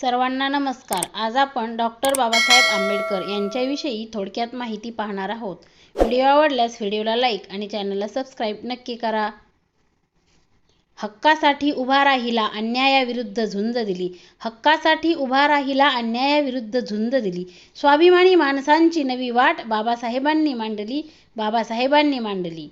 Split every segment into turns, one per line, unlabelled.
सर्वांना नमस्कार. आज आपण डॉक्टर बाबासाहेब आंबेडकर यांच्याविषयी थोडक्यात माहिती पाहणार आहोत. व्हिडिओ आवडल्यास व्हिडिओला लाईक आणि चॅनलला सबस्क्राईब नक्की करा. हक्कासाठी उभा राहिला अन्यायाविरुद्ध झुंज दिली. हक्कासाठी उभा राहिला अन्यायाविरुद्ध झुंज दिली. स्वाभिमानी माणसांची नवी वाट बाबासाहेबांनी मांडली बाबासाहेबांनी मांडली.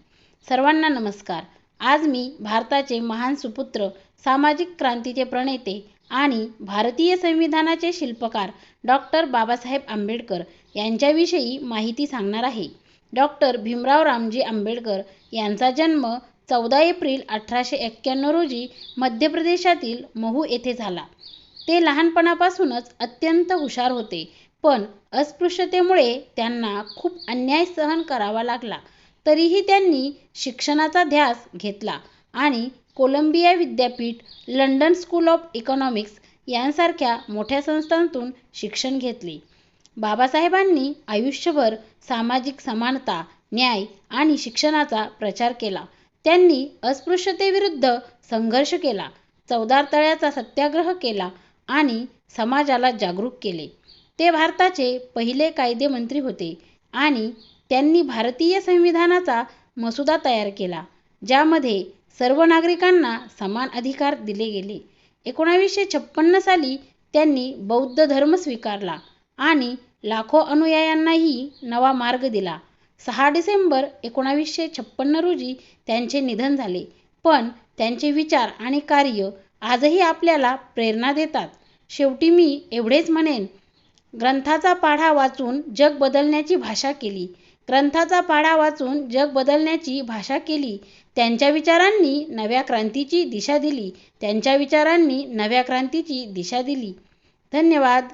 सर्वांना नमस्कार. आज मी भारताचे महान सुपुत्र सामाजिक क्रांतीचे प्रणेते आणि भारतीय संविधानाचे शिल्पकार डॉक्टर बाबासाहेब आंबेडकर यांच्याविषयी माहिती सांगणार आहे. डॉक्टर भीमराव रामजी आंबेडकर यांचा जन्म चौदा एप्रिल अठराशे एक्क्याण्णव रोजी मध्य प्रदेशातील महू येथे झाला. ते लहानपणापासूनच अत्यंत हुशार होते पण अस्पृश्यतेमुळे त्यांना खूप अन्याय सहन करावा लागला. तरीही त्यांनी शिक्षणाचा ध्यास घेतला आणि कोलंबिया विद्यापीठ लंडन स्कूल ऑफ इकॉनॉमिक्स यांसारख्या मोठ्या संस्थांतून शिक्षण घेतले. बाबासाहेबांनी आयुष्यभर सामाजिक समानता न्याय आणि शिक्षणाचा प्रचार केला. त्यांनी अस्पृश्यतेविरुद्ध संघर्ष केला चौदार तळ्याचा सत्याग्रह केला आणि समाजाला जागरूक केले. ते भारताचे पहिले कायदेमंत्री होते आणि त्यांनी भारतीय संविधानाचा मसुदा तयार केला ज्यामध्ये सर्व नागरिकांना समान अधिकार दिले गेले. एकोणावीसशे छप्पन्न साली त्यांनी बौद्ध धर्म स्वीकारला आणि लाखो अनुयायांनाही नवा मार्ग दिला. सहा डिसेंबर एकोणावीसशे छप्पन्न रोजी त्यांचे निधन झाले. पण त्यांचे विचार आणि कार्य आजही आपल्याला प्रेरणा देतात. शेवटी मी एवढेच म्हणेन ग्रंथाचा पाढा वाचून जग बदलण्याची भाषा केली. ग्रंथाचा पाढा वाचून जग बदलण्याची भाषा केली. त्यांच्या विचारांनी नव्या क्रांतीची दिशा दिली. त्यांच्या विचारांनी नव्या क्रांतीची दिशा दिली. धन्यवाद.